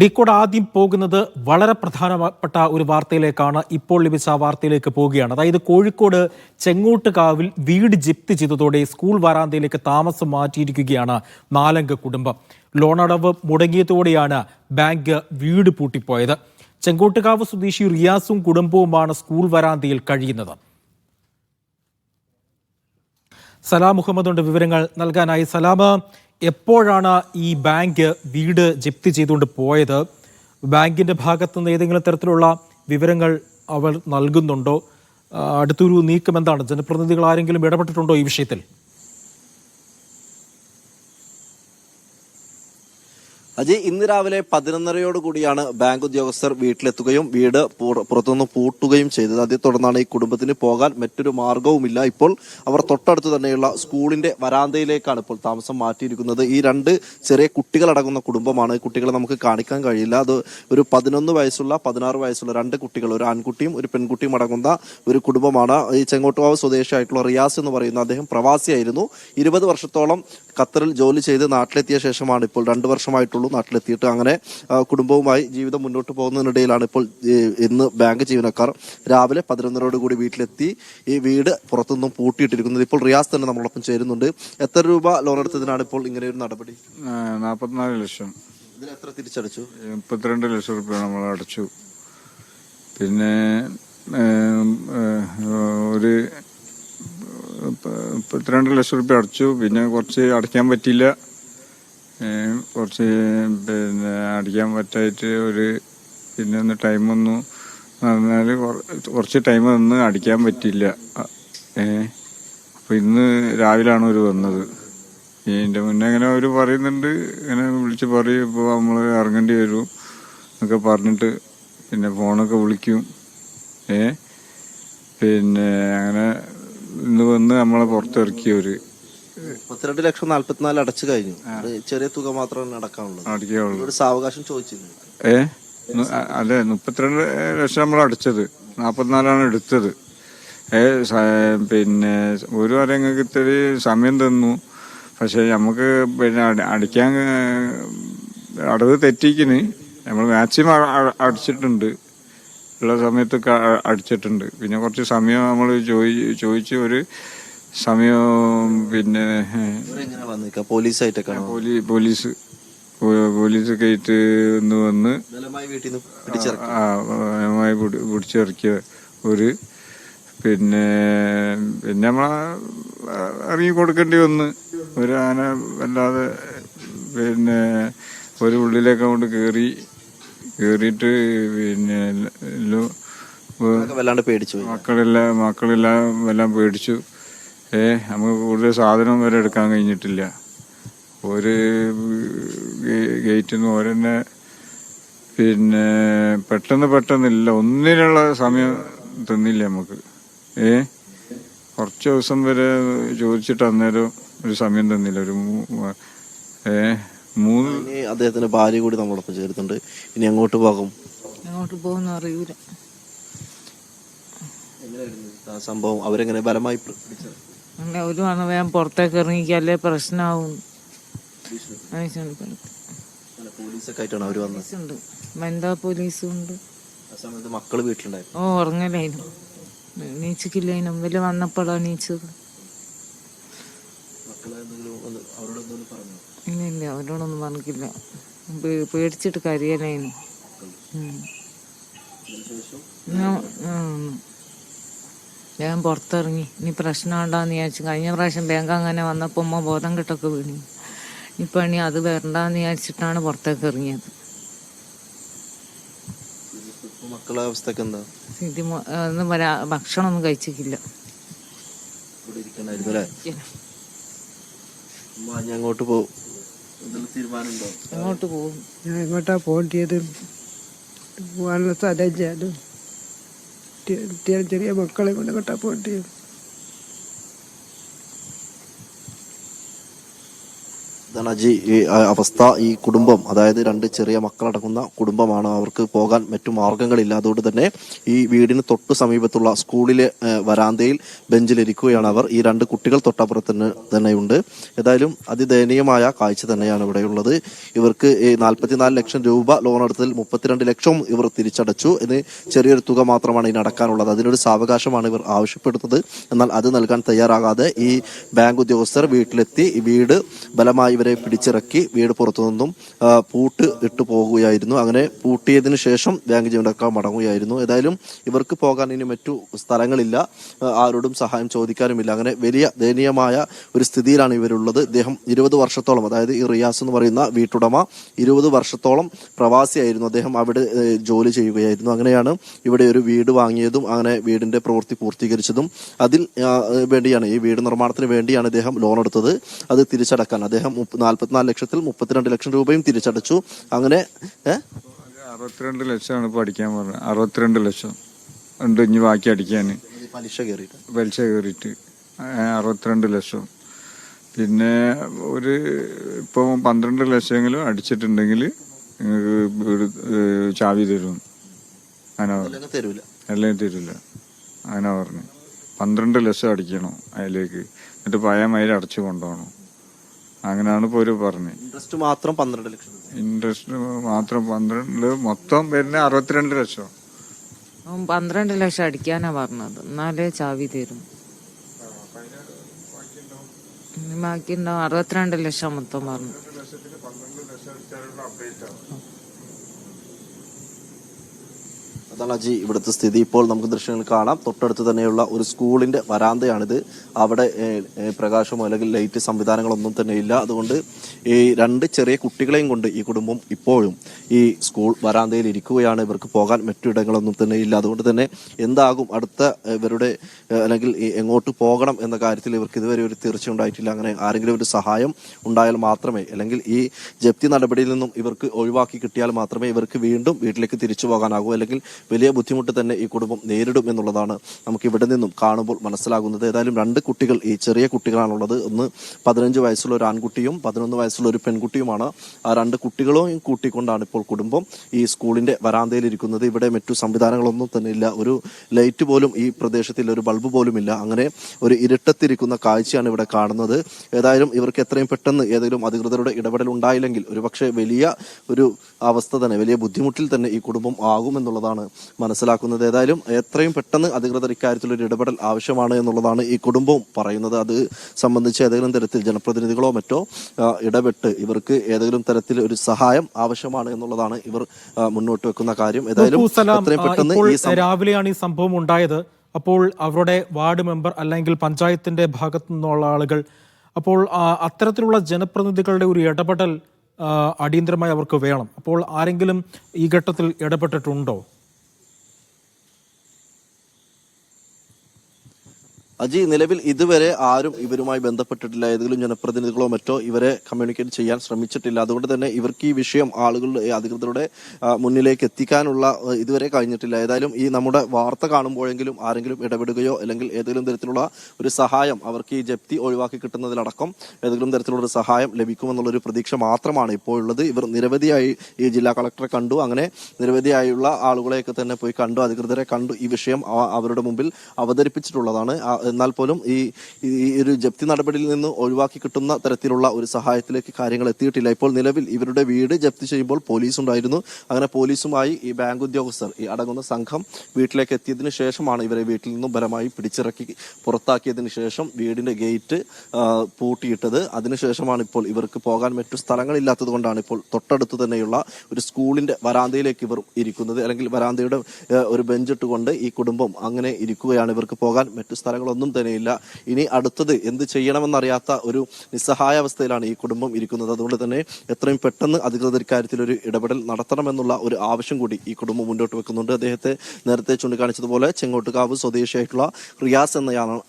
Discord ആദ്യം പോകുന്നത് വളരെ പ്രധാനപ്പെട്ട ഒരു വാർത്തയിലേക്കാണ് ഇപ്പോൾ ലഭിച്ച വാർത്തയിലേക്ക് പോവുകയാണ്. അതായത് കോഴിക്കോട് ചെങ്ങോട്ടുകാവിൽ വീട് ജപ്തി ചെയ്തതോടെ സ്കൂൾ വരാന്തയിലേക്ക് താമസം മാറ്റിയിരിക്കുകയാണ് നാലംഗ കുടുംബം. ലോണടവ് മുടങ്ങിയതോടെയാണ് ബാങ്ക് വീട് പൂട്ടിപ്പോയത്. ചെങ്കോട്ടുകാവ് സ്വദേശി റിയാസും കുടുംബവുമാണ് സ്കൂൾ വരാന്തയിൽ കഴിയുന്നത്. സലാം മുഹമ്മദുണ്ട് വിവരങ്ങൾ നൽകാനായി. സലാം എപ്പോഴാണ് ഈ ബാങ്ക് വീട് ജപ്തി ചെയ്തുകൊണ്ട് പോയത്? ബാങ്കിന്റെ ഭാഗത്തു നിന്ന് ഏതെങ്കിലും തരത്തിലുള്ള വിവരങ്ങൾ അവർ നൽകുന്നുണ്ടോ? അടുത്തൊരു നീക്കം എന്താണ്? ജനപ്രതിനിധികൾ ആരെങ്കിലും ഇടപെട്ടിട്ടുണ്ടോ ഈ വിഷയത്തിൽ? അജയ് ഇന്ന് രാവിലെ പതിനൊന്നരയോട് കൂടിയാണ് ബാങ്ക് ഉദ്യോഗസ്ഥർ വീട്ടിലെത്തുകയും വീട് പുറ- പുറത്തുനിന്ന് പൂട്ടുകയും ചെയ്തത്. അതേ തുടർന്നാണ് ഈ കുടുംബത്തിന് പോകാൻ മറ്റൊരു മാർഗവുമില്ല. ഇപ്പോൾ അവർ തൊട്ടടുത്ത് തന്നെയുള്ള സ്കൂളിന്റെ വരാന്തയിലേക്കാണ് ഇപ്പോൾ താമസം മാറ്റിയിരിക്കുന്നത്. ഈ രണ്ട് ചെറിയ കുട്ടികളടങ്ങുന്ന കുടുംബമാണ്. കുട്ടികളെ നമുക്ക് കാണിക്കാൻ കഴിയില്ല. അത് ഒരു പതിനൊന്ന് വയസ്സുള്ള പതിനാറ് വയസ്സുള്ള രണ്ട് കുട്ടികൾ ഒരു ആൺകുട്ടിയും ഒരു പെൺകുട്ടിയും അടങ്ങുന്ന ഒരു കുടുംബമാണ്. ഈ ചെങ്ങോട്ടുകാവ് സ്വദേശിയായിട്ടുള്ള റിയാസ് എന്ന് പറയുന്ന അദ്ദേഹം പ്രവാസിയായിരുന്നു. ഇരുപത് വർഷത്തോളം ഖത്തറിൽ ജോലി ചെയ്ത് നാട്ടിലെത്തിയ ശേഷമാണ് ഇപ്പോൾ രണ്ട് വർഷമായിട്ടുള്ളൂ നാട്ടിലെത്തിയിട്ട് അങ്ങനെ കുടുംബവുമായി ജീവിതം മുന്നോട്ട് പോകുന്നതിനിടയിലാണ് ഇപ്പോൾ ഇന്ന് ബാങ്ക് ജീവനക്കാർ രാവിലെ പതിനൊന്നരോട് കൂടി വീട്ടിലെത്തി ഈ വീട് പുറത്തുനിന്നും പൂട്ടിയിട്ടിരിക്കുന്നത്. ഇപ്പോൾ റിയാസ് തന്നെ നമ്മളൊപ്പം ചേരുന്നുണ്ട്. എത്ര രൂപ ലോൺ എടുത്തതിനാണ് ഇപ്പോൾ ഇങ്ങനെ ഒരു നടപടി? നാൽപ്പത്തിനാല് ലക്ഷം. ഇതിൽ എത്ര തിരിച്ചടച്ചു? മുപ്പത്തിരണ്ട് ലക്ഷം റുപ്യ നമ്മൾ അടച്ചു. പിന്നെ ഒരു മുപ്പത്തിരണ്ട് ലക്ഷം റുപ്യ അടച്ചു. പിന്നെ കുറച്ച് അടയ്ക്കാൻ പറ്റിയില്ല. കുറച്ച് പിന്നെ അടിക്കാൻ പറ്റായിട്ട് ഒരു പിന്നെ ഒന്ന് ടൈം ഒന്നു പറഞ്ഞാൽ കുറച്ച് ടൈം ഒന്ന് അടിക്കാൻ പറ്റില്ല ഏ അപ്പൊ ഇന്ന് രാവിലാണ് ഒരു വന്നത്. ഇതിന്റെ മുന്നേ ഇങ്ങനെ അവർ പറയുന്നുണ്ട്. ഇങ്ങനെ വിളിച്ച് പറയും. ഇപ്പോൾ നമ്മൾ ഇറങ്ങേണ്ടി വരും എന്നൊക്കെ പറഞ്ഞിട്ട് പിന്നെ ഫോണൊക്കെ വിളിക്കും. ഏ പിന്നെ അങ്ങനെ ഇന്ന് വന്ന് നമ്മളെ പുറത്തിറക്കിയവര്. മുപ്പത്തിരണ്ട് ലക്ഷം നാല്പത്തിനാല് അടച്ചു കഴിഞ്ഞു. ചെറിയ തുക മാത്രമാണ് അടക്കാനുള്ളത്. ഒരു സാവകാശം ചോദിച്ചിരുന്നു. ഏ? അതെ മുപ്പത്തിരണ്ട് ലക്ഷം നമ്മൾ അടച്ചത്. നാപ്പത്തിനാലാണ് എടുത്തത്. ഏ പിന്നെ ഒരു അരങ്ങൾക്ക് ഇത്തിരി സമയം തന്നു. പക്ഷെ നമുക്ക് പിന്നെ അടിക്കാൻ അടവ് തെറ്റിക്കിന്. നമ്മൾ മാക്സിമം അടിച്ചിട്ടുണ്ട്. ഉള്ള സമയത്തൊക്കെ അടിച്ചിട്ടുണ്ട്. പിന്നെ കുറച്ച് സമയം നമ്മൾ ചോദി ചോദിച്ച് ഒരു സമയം പിന്നെ പോലീസായിട്ടൊക്കെ പോലീസ് പോലീസ് കയറ്റ് ഒന്ന് വന്ന് ബലമായി പിടിച്ചിറക്കിയ ഒരു പിന്നെ പിന്നെ നമ്മളെ ഇറങ്ങി കൊടുക്കേണ്ടി വന്ന്. ഒരു ആന വല്ലാതെ പിന്നെ ഒരു ഉള്ളിലേക്ക് കൊണ്ട് കയറി കയറിയിട്ട് പിന്നെ എല്ലാം വല്ലാണ്ട് പേടിച്ചു മക്കളെല്ലാം മക്കളെല്ലാം എല്ലാം പേടിച്ചു. ഏ നമുക്ക് കൂടുതൽ സാധനം വരെ എടുക്കാൻ കഴിഞ്ഞിട്ടില്ല. ഒരു ഗേറ്റിൽ നിന്ന് ഓരെന്നെ പിന്നെ പെട്ടെന്ന് പെട്ടെന്നില്ല. ഒന്നിനുള്ള സമയം തന്നില്ല നമുക്ക്. ഏ കുറച്ച് ദിവസം വരെ ചോദിച്ചിട്ട് അന്നേരം ഒരു സമയം തന്നില്ല. ഒരു ഏ മൂന്ന് അദ്ദേഹത്തിന്റെ ഭാര്യ കൂടി നമ്മളൊപ്പം ചേർത്തുണ്ട് ഇനി അങ്ങോട്ട് പോകും? അങ്ങോട്ട് പോകുന്ന അറിയൂല. സംഭവം അവരെങ്ങനെ ബലമായി അങ്ങനെ ഒരു വന്ന് വേഗം പുറത്തേക്ക് ഇറങ്ങിക്കല്ലേ പ്രശ്നമാവും ഉണ്ട് അല്ല, പോലീസൊക്കെ ആയിട്ടാണ് അവർ വന്നത്. വനിതാ പോലീസും ഉണ്ട് മക്കൾ വീട്ടിലുണ്ടായിരുന്നു. ഓ ഉറങ്ങലായിരുന്നു. നീച്ചിക്കില്ലേനും ഇവർ വന്നപ്പോഴാ എണീച്ചത്. ഇല്ല ഇല്ല. അവരോടൊന്നും പറഞ്ഞില്ല പേടിച്ചിട്ട് കരിയലായിരുന്നു ഞാൻ പുറത്തിറങ്ങി. ഇനി പ്രശ്നം ഉണ്ടാന്ന് വിചാരിച്ചു. കഴിഞ്ഞ പ്രാവശ്യം ബാങ്ക് അങ്ങനെ വന്നപ്പോൾ ഉമ്മ ബോധം കെട്ടൊക്കെ വീണു. ഇപ്പൊ ഇനി അത് വരണ്ടെന്ന് വിചാരിച്ചിട്ടാണ് പുറത്തേക്ക് ഇറങ്ങിയത്. ഇപ്പൊ മക്കളെ അവസ്ഥക്ക് എന്താ? ഇത് ഒന്നും വരാ ഭക്ഷണമൊന്നും കഴിച്ചിട്ടില്ല. അങ്ങോട്ട് പോകും എങ്ങോട്ട് പോകും? ഞാൻ എങ്ങോട്ടാ പോകേണ്ടത് പോകാനുള്ള സ്ഥലം ചെറിയ ചെറിയ മക്കളെ കൊണ്ട് എങ്ങോട്ടാ പോകേണ്ടത് അജി ഈ അവസ്ഥ ഈ കുടുംബം അതായത് രണ്ട് ചെറിയ മക്കളടങ്ങുന്ന കുടുംബമാണ് അവർക്ക് പോകാൻ മറ്റു മാർഗങ്ങളില്ല. അതുകൊണ്ട് തന്നെ ഈ വീടിന് തൊട്ടു സമീപത്തുള്ള സ്കൂളിലെ വരാന്തയിൽ ബെഞ്ചിലിരിക്കുകയാണ് അവർ. ഈ രണ്ട് കുട്ടികൾ തൊട്ടപ്പുറത്ത് തന്നെ തന്നെയുണ്ട്. ഏതായാലും അതിദയനീയമായ കാഴ്ച തന്നെയാണ് ഇവിടെയുള്ളത് ഇവർക്ക് ഈ നാൽപ്പത്തിനാല് ലക്ഷം രൂപ ലോൺ എടുത്തതിൽ മുപ്പത്തിരണ്ട് ലക്ഷവും ഇവർ തിരിച്ചടച്ചു. എന്ന് ചെറിയൊരു തുക മാത്രമാണ് ഇനി അടക്കാനുള്ളത് അതിനൊരു സാവകാശമാണ് ഇവർ ആവശ്യപ്പെടുന്നത്. എന്നാൽ അത് നൽകാൻ തയ്യാറാകാതെ ഈ ബാങ്ക് ഉദ്യോഗസ്ഥർ വീട്ടിലെത്തി വീട് ബലമായി പിടിച്ചിറക്കി വീട് പുറത്തു നിന്നും പൂട്ട് ഇട്ടു പോകുകയായിരുന്നു. അങ്ങനെ പൂട്ടിയതിന് ശേഷം ബാങ്ക് ജീവനക്കാർ മടങ്ങുകയായിരുന്നു. ഏതായാലും ഇവർക്ക് പോകാൻ ഇനി മറ്റു സ്ഥലങ്ങളില്ല. ആരോടും സഹായം ചോദിക്കാനുമില്ല. അങ്ങനെ വലിയ ദയനീയമായ ഒരു സ്ഥിതിയിലാണ് ഇവരുള്ളത്. ഇദ്ദേഹം ഇരുപത് വർഷത്തോളം അതായത് ഈ റിയാസ് എന്ന് പറയുന്ന വീട്ടുടമ ഇരുപത് വർഷത്തോളം പ്രവാസിയായിരുന്നു. അദ്ദേഹം അവിടെ ജോലി ചെയ്യുകയായിരുന്നു. അങ്ങനെയാണ് ഇവിടെ ഒരു വീട് വാങ്ങിയതും അങ്ങനെ വീടിന്റെ പ്രവൃത്തി പൂർത്തീകരിച്ചതും. അതിൽ വേണ്ടിയാണ് ഈ വീട് നിർമ്മാണത്തിന് വേണ്ടിയാണ് അദ്ദേഹം ലോൺ എടുത്തത്. അത് തിരിച്ചടക്കാൻ അദ്ദേഹം നാൽപ്പത്തിനാല് ലക്ഷത്തിൽ മുപ്പത്തിരണ്ട് ലക്ഷം രൂപയും തിരിച്ചടച്ചു. അങ്ങനെ അറുപത്തിരണ്ട് ലക്ഷമാണ് ഇപ്പോൾ അടിക്കാൻ പറഞ്ഞത്. അറുപത്തിരണ്ട് ലക്ഷം ഉണ്ട് ഇനി ബാക്കി അടിക്കാൻ. പലിശ കയറിയിട്ട്. പലിശ കയറിയിട്ട്. അറുപത്തിരണ്ട് ലക്ഷം. പിന്നെ ഒരു ഇപ്പോൾ പന്ത്രണ്ട് ലക്ഷമെങ്കിലും അടിച്ചിട്ടുണ്ടെങ്കിൽ നിങ്ങൾക്ക് വീട് ചാവി തരും. അങ്ങനെ തരൂല. അല്ലെങ്കിൽ തരില്ല അങ്ങനെ പറഞ്ഞു. പന്ത്രണ്ട് ലക്ഷം അടിക്കണം അതിലേക്ക്. എന്നിട്ട് പഴയ മയിൽ അടച്ചു കൊണ്ടുപോകണം. അങ്ങനെയാണ് ഇപ്പോൾ ഒരു പറഞ്ഞത് ഇൻട്രസ്റ്റ് മാത്രം പന്ത്രണ്ട് ലക്ഷം ഇൻട്രസ്റ്റ് മാത്രം പന്ത്രണ്ട് മൊത്തം വരുന്ന അറുപത്തിരണ്ട് ലക്ഷം. അവൻ പന്ത്രണ്ട് ലക്ഷം അടിക്കാനാ പറഞ്ഞത്. എന്നാലേ ചാവി തരും. ബാക്കി ബാക്കിയുണ്ടാവും അറുപത്തിരണ്ട് ലക്ഷം മൊത്തം പറഞ്ഞു. അതാണ് അജി ഇവിടുത്തെ സ്ഥിതി. ഇപ്പോൾ നമുക്ക് ദൃശ്യങ്ങൾ കാണാം. തൊട്ടടുത്ത് തന്നെയുള്ള ഒരു സ്കൂളിന്റെ വരാന്തയാണിത്. അവിടെ പ്രകാശമോ അല്ലെങ്കിൽ ലൈറ്റ് സംവിധാനങ്ങളൊന്നും തന്നെ ഇല്ല. അതുകൊണ്ട് ഈ രണ്ട് ചെറിയ കുട്ടികളെയും കൊണ്ട് ഈ കുടുംബം ഇപ്പോഴും ഈ സ്കൂൾ വരാന്തയിൽ ഇരിക്കുകയാണ്. ഇവർക്ക് പോകാൻ മറ്റിടങ്ങളൊന്നും തന്നെ ഇല്ല. അതുകൊണ്ട് തന്നെ എന്താകും? അടുത്ത ഇവരുടെ അല്ലെങ്കിൽ എങ്ങോട്ട് പോകണം എന്ന കാര്യത്തിൽ ഇവർക്ക് ഇതുവരെ ഒരു തീർച്ച ഉണ്ടായിട്ടില്ല. അങ്ങനെ ആരെങ്കിലും ഒരു സഹായം ഉണ്ടായാൽ മാത്രമേ അല്ലെങ്കിൽ ഈ ജപ്തി നടപടിയിൽ നിന്നും ഇവർക്ക് ഒഴിവാക്കി കിട്ടിയാൽ മാത്രമേ ഇവർക്ക് വീണ്ടും വീട്ടിലേക്ക് തിരിച്ചു പോകാനാകൂ. അല്ലെങ്കിൽ വലിയ ബുദ്ധിമുട്ട് തന്നെ ഈ കുടുംബം നേരിടും എന്നുള്ളതാണ് നമുക്ക് ഇവിടെ നിന്നും കാണുമ്പോൾ മനസ്സിലാകുന്നത്. ഏതായാലും രണ്ട് കുട്ടികൾ ഈ ചെറിയ കുട്ടികളാണുള്ളത്. ഒന്ന് പതിനഞ്ച് വയസ്സുള്ള ഒരു ആൺകുട്ടിയും പതിനൊന്ന് വയസ്സുള്ള ഒരു പെൺകുട്ടിയുമാണ്. ആ രണ്ട് കുട്ടികളെയും കൂട്ടിക്കൊണ്ടാണ് ഇപ്പോൾ കുടുംബം ഈ സ്കൂളിന്റെ വരാന്തയിൽ ഇരിക്കുന്നത് ഇവിടെ മറ്റു സംവിധാനങ്ങളൊന്നും തന്നെ ഇല്ല. ഒരു ലൈറ്റ് പോലും ഈ പ്രദേശത്തിൽ ഒരു ബൾബ് പോലും ഇല്ല. അങ്ങനെ ഒരു ഇരുട്ടത്തിരിക്കുന്ന കാഴ്ചയാണ് ഇവിടെ കാണുന്നത്. ഏതായാലും ഇവർക്ക് എത്രയും പെട്ടെന്ന് ഏതെങ്കിലും അധികൃതരുടെ ഇടപെടൽ ഉണ്ടായില്ലെങ്കിൽ ഒരുപക്ഷെ വലിയ ഒരു അവസ്ഥ തന്നെ വലിയ ബുദ്ധിമുട്ടിൽ തന്നെ ഈ കുടുംബം ആകുമെന്നുള്ളതാണ് മനസ്സിലാക്കുന്നത് ഏതായാലും എത്രയും പെട്ടെന്ന് അധികൃതർ ഇക്കാര്യത്തിൽ ഒരു ഇടപെടൽ ആവശ്യമാണ് എന്നുള്ളതാണ് ഈ കുടുംബവും പറയുന്നത്. അത് സംബന്ധിച്ച് ഏതെങ്കിലും തരത്തിൽ ജനപ്രതിനിധികളോ മറ്റോ ഇടപെട്ട് ഇവർക്ക് ഏതെങ്കിലും തരത്തിൽ ഒരു സഹായം ആവശ്യമാണ് എന്നുള്ളതാണ് ഇവർ മുന്നോട്ട് വെക്കുന്ന കാര്യം. ഏതായാലും എത്രയും പെട്ടെന്ന് രാവിലെയാണ് ഈ സംഭവം ഉണ്ടായത്. അപ്പോൾ അവരുടെ വാർഡ് മെമ്പർ അല്ലെങ്കിൽ പഞ്ചായത്തിന്റെ ഭാഗത്തു നിന്നുള്ള ആളുകൾ അപ്പോൾ അത്തരത്തിലുള്ള ജനപ്രതിനിധികളുടെ ഒരു ഇടപെടൽ അടിയന്തരമായി അവർക്ക് വേണം. അപ്പോൾ ആരെങ്കിലും ഈ ഘട്ടത്തിൽ ഇടപെട്ടിട്ടുണ്ടോ? അജി നിലവിൽ ഇതുവരെ ആരും ഇവരുമായി ബന്ധപ്പെട്ടിട്ടില്ല. ഏതെങ്കിലും ജനപ്രതിനിധികളോ മറ്റോ ഇവരെ കമ്മ്യൂണിക്കേറ്റ് ചെയ്യാൻ ശ്രമിച്ചിട്ടില്ല. അതുകൊണ്ട് തന്നെ ഇവർക്ക് ഈ വിഷയം ആളുകളുടെ അധികൃതരുടെ മുന്നിലേക്ക് എത്തിക്കാനുള്ള ഇതുവരെ കഴിഞ്ഞിട്ടില്ല. ഏതായാലും ഈ നമ്മുടെ വാർത്ത കാണുമ്പോഴെങ്കിലും ആരെങ്കിലും ഇടപെടുകയോ അല്ലെങ്കിൽ ഏതെങ്കിലും തരത്തിലുള്ള ഒരു സഹായം അവർക്ക് ഈ ജപ്തി ഒഴിവാക്കി കിട്ടുന്നതിലടക്കം ഏതെങ്കിലും തരത്തിലുള്ള ഒരു സഹായം ലഭിക്കുമെന്നുള്ളൊരു പ്രതീക്ഷ മാത്രമാണ് ഇപ്പോൾ ഉള്ളത് ഇവർ നിരവധിയായി ഈ ജില്ലാ കളക്ടറെ കണ്ടു. അങ്ങനെ നിരവധിയായുള്ള ആളുകളെയൊക്കെ തന്നെ പോയി കണ്ടു. അധികൃതരെ കണ്ടു. ഈ വിഷയം അവരുടെ മുമ്പിൽ അവതരിപ്പിച്ചിട്ടുള്ളതാണ്. എന്നാൽ പോലും ഈ ഈ ഒരു ജപ്തി നടപടിയിൽ നിന്ന് ഒഴിവാക്കി കിട്ടുന്ന തരത്തിലുള്ള ഒരു സഹായത്തിലേക്ക് കാര്യങ്ങൾ എത്തിയിട്ടില്ല. ഇപ്പോൾ നിലവിൽ ഇവരുടെ വീട് ജപ്തി ചെയ്യുമ്പോൾ പോലീസ് ഉണ്ടായിരുന്നു അങ്ങനെ പോലീസുമായി ഈ ബാങ്ക് ഉദ്യോഗസ്ഥർ ഈ അടങ്ങുന്ന സംഘം വീട്ടിലേക്ക് എത്തിയതിനു ശേഷമാണ് ഇവരെ വീട്ടിൽ നിന്നും ബലമായി പിടിച്ചിറക്കി പുറത്താക്കിയതിനു ശേഷം വീടിന്റെ ഗേറ്റ് പൂട്ടിയിട്ടത്. അതിനുശേഷമാണ് ഇപ്പോൾ ഇവർക്ക് പോകാൻ മറ്റു സ്ഥലങ്ങളില്ലാത്തത് കൊണ്ടാണ് ഇപ്പോൾ തൊട്ടടുത്ത് തന്നെയുള്ള ഒരു സ്കൂളിന്റെ വരാന്തയിലേക്ക് ഇവർ ഇരിക്കുന്നത്. അല്ലെങ്കിൽ വരാന്തയുടെ ഒരു ബെഞ്ചിട്ട് കൊണ്ട് ഈ കുടുംബം അങ്ങനെ ഇരിക്കുകയാണ്. ഇവർക്ക് പോകാൻ മറ്റു സ്ഥലങ്ങളൊന്നും തന്നെയില്ല. ഇനി അടുത്തത് എന്ത് ചെയ്യണമെന്നറിയാത്ത ഒരു നിസ്സഹായ അവസ്ഥയിലാണ് ഈ കുടുംബം ഇരിക്കുന്നത്. അതുകൊണ്ട് തന്നെ എത്രയും പെട്ടെന്ന് അധികൃതർ ഇക്കാര്യത്തിൽ ഒരു ഇടപെടൽ നടത്തണമെന്നുള്ള ഒരു ആവശ്യം കൂടി ഈ കുടുംബം മുന്നോട്ട് വെക്കുന്നുണ്ട്. അദ്ദേഹത്തെ നേരത്തെ ചൂണ്ടിക്കാണിച്ചതുപോലെ ചെങ്ങോട്ടുകാവ് സ്വദേശിയായിട്ടുള്ള റിയാസ് എന്നയാണ്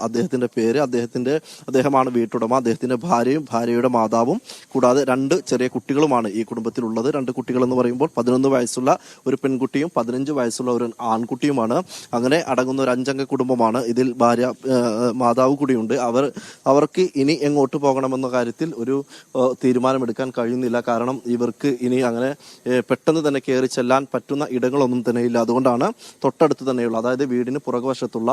അദ്ദേഹത്തിന്റെ പേര്. അദ്ദേഹത്തിന്റെ അദ്ദേഹമാണ് വീട്ടുടമ. അദ്ദേഹത്തിന്റെ ഭാര്യയും ഭാര്യയുടെ മാതാവും കൂടാതെ രണ്ട് ചെറിയ കുട്ടികളുമാണ് ഈ കുടുംബത്തിലുള്ളത്. രണ്ട് കുട്ടികൾ എന്ന് പറയുമ്പോൾ പതിനൊന്ന് വയസ്സുള്ള ഒരു പെൺകുട്ടിയും പതിനഞ്ച് വയസ്സുള്ള ഒരു ആൺകുട്ടിയുമാണ്. അങ്ങനെ അടങ്ങുന്ന ഒരു അഞ്ചംഗ കുടുംബമാണ് ഇതിൽ ഭാര്യ മാതാവ് കൂടിയുണ്ട്. അവർ അവർക്ക് ഇനി എങ്ങോട്ട് പോകണമെന്ന കാര്യത്തിൽ ഒരു തീരുമാനമെടുക്കാൻ കഴിയുന്നില്ല. കാരണം ഇവർക്ക് ഇനി അങ്ങനെ പെട്ടെന്ന് തന്നെ കയറി ചെല്ലാൻ പറ്റുന്ന ഇടങ്ങളൊന്നും തന്നെ ഇല്ല. അതുകൊണ്ടാണ് തൊട്ടടുത്ത് തന്നെയുള്ള അതായത് വീടിന് പുറകുവശത്തുള്ള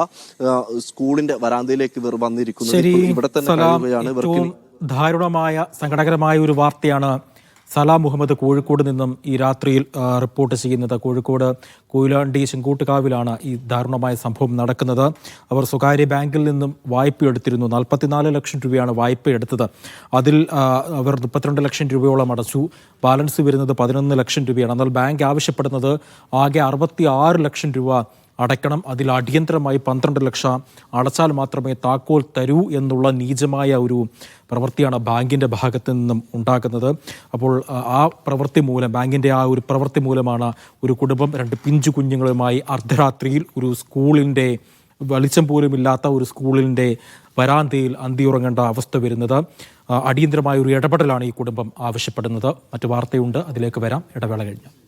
സ്കൂളിന്റെ വരാന്തയിലേക്ക് ഇവർ വന്നിരിക്കുന്നത്. ഇവിടെ തന്നെ കഴിയുകയാണ് ഇവർക്ക് ദാരുണമായ സങ്കടകരമായ ഒരു വാർത്തയാണ് സലാം മുഹമ്മദ് കോഴിക്കോട് നിന്നും ഈ രാത്രിയിൽ റിപ്പോർട്ട് ചെയ്യുന്നത് കോഴിക്കോട് കൊയിലാണ്ടി ചെങ്കൂട്ടുകാവിലാണ് ഈ ദാരുണമായ സംഭവം നടക്കുന്നത്. അവർ സ്വകാര്യ ബാങ്കിൽ നിന്നും വായ്പ എടുത്തിരുന്നു. നാൽപ്പത്തിനാല് ലക്ഷം രൂപയാണ് വായ്പ എടുത്തത്. അതിൽ അവർ മുപ്പത്തിരണ്ട് ലക്ഷം രൂപയോളം അടച്ചു. ബാലൻസ് വരുന്നത് പതിനൊന്ന് ലക്ഷം രൂപയാണ്. എന്നാൽ ബാങ്ക് ആവശ്യപ്പെടുന്നത് ആകെ അറുപത്തി ലക്ഷം രൂപ അടയ്ക്കണം. അതിൽ അടിയന്തരമായി പന്ത്രണ്ട് ലക്ഷം അടച്ചാൽ മാത്രമേ താക്കോൽ തരൂ എന്നുള്ള നീചമായ ഒരു പ്രവൃത്തിയാണ് ബാങ്കിന്റെ ഭാഗത്ത് നിന്നും ഉണ്ടാക്കുന്നത് അപ്പോൾ ആ- പ്രവൃത്തി മൂലം ബാങ്കിന്റെ ആ ഒരു പ്രവൃത്തി മൂലമാണ് ഒരു കുടുംബം രണ്ട് പിഞ്ചു കുഞ്ഞുങ്ങളുമായി അർദ്ധരാത്രിയിൽ ഒരു സ്കൂളിന്റെ വെളിച്ചം പോലും ഇല്ലാത്ത ഒരു സ്കൂളിന്റെ വരാന്തയിൽ അന്തിയുറങ്ങേണ്ട അവസ്ഥ വരുന്നത്. അടിയന്തരമായ ഒരു ഇടപെടലാണ് ഈ കുടുംബം ആവശ്യപ്പെടുന്നത്. മറ്റു വാർത്തയുണ്ട്. അതിലേക്ക് വരാം. ഇടവേള കഴിഞ്ഞ്.